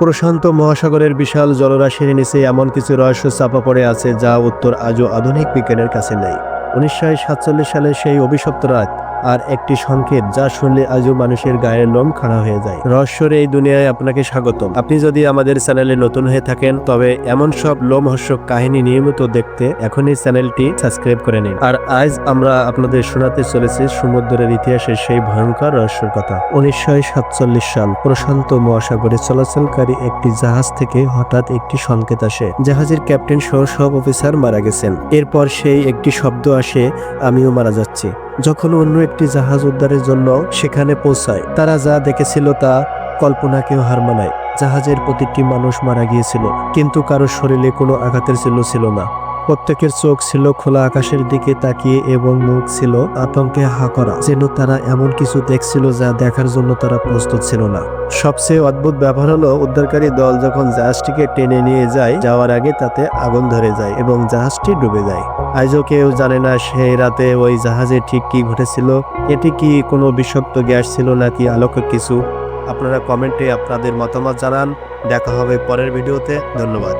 প্রশান্ত মহাসাগরের বিশাল জলরাশির নিচে এমন কিছু রহস্য চাপা পড়ে আছে যা উত্তর আজও আধুনিক বিজ্ঞানের কাছে নেই। উনিশশো সালে সেই অভিশপ্ত রাত আর একটি সংকেত যা শুনলে আজও মানুষের গায়ের লোম খাড়া হয়ে যায়। রহস্যের এই দুনিয়ায় আপনাকে স্বাগতম। আপনি যদি আমাদের চ্যানেলে নতুন হয়ে থাকেন, তবে এমন সব লোমহর্ষক কাহিনী নিয়মিত দেখতে এখনই চ্যানেলটি সাবস্ক্রাইব করে নিন। আর আজ আমরা আপনাদের শোনাতে চলেছি সমুদ্রের ইতিহাসের সেই ভয়ঙ্কর রহস্যের কথা। উনিশশো সাতচল্লিশ সাল প্রশান্ত মহাসাগরে চলাচলকারী একটি জাহাজ থেকে হঠাৎ একটি সংকেত আসে। জাহাজের ক্যাপ্টেন সহ সব অফিসার মারা গেছেন। এরপর সেই একটি শব্দ আসে, আমিও মারা যাচ্ছি। যখন অন্য একটি জাহাজ উদ্ধারের জন্য সেখানে পৌঁছায়, তারা যা দেখেছিল তা কল্পনাকেও হার মানায়। জাহাজের প্রতিটি মানুষ মারা গিয়েছিল, কিন্তু কারও শরীরে কোনো আঘাতের চিহ্ন ছিল না। প্রত্যেকের চোখ ছিল খোলা আকাশের দিকে তাকিয়ে এবং মুখ ছিল আতঙ্কে হা করা, যেন তারা এমন কিছু দেখছিল যা দেখার জন্য তারা প্রস্তুত ছিল না। সবচেয়ে অদ্ভুত ব্যাপার হলো, উদ্ধারকারী দল যখন জাহাজটিকে টেনে নিয়ে যায়, যাওয়ার আগে তাতে আগুন ধরে যায় এবং জাহাজটি ডুবে যায়। আজও কেউ জানে না সেই রাতে ওই জাহাজে ঠিক কি ঘটেছিল, এটি কি কোনো বিষাক্ত গ্যাস ছিল নাকি আলোক কিছু? আপনারা কমেন্টে আপনাদের মতামত জানান। দেখা হবে পরের ভিডিওতে। ধন্যবাদ।